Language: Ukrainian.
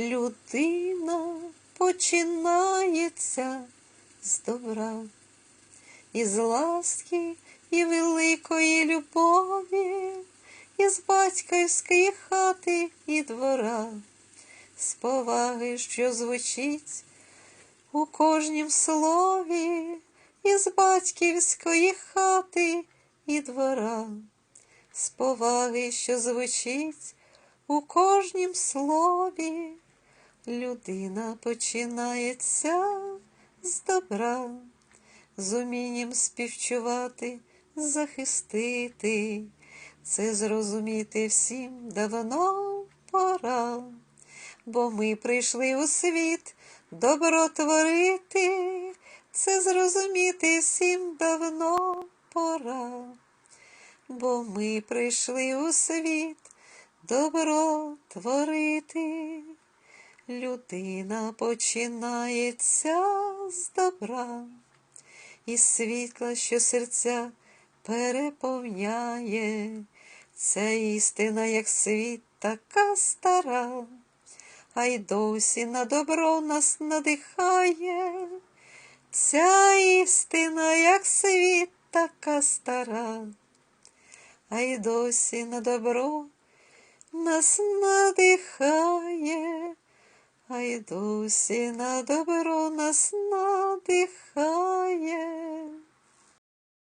Людина починається з добра, із ласки і великої любові, із батьківської хати і двора, з поваги, що звучить у кожнім слові, із батьківської хати і двора, з поваги, що звучить у кожнім слові, людина починається з добра, з умінням співчувати, захистити. Це зрозуміти всім давно пора, бо ми прийшли у світ добро творити, це зрозуміти всім давно пора, бо ми прийшли у світ добро творити. Людина починається з добра, і світла, що серця переповняє, ця істина, як світ, така стара, а й досі на добро нас надихає. Ця істина, як світ, така стара, а й досі на добро нас надихає, досі на добро нас надихає.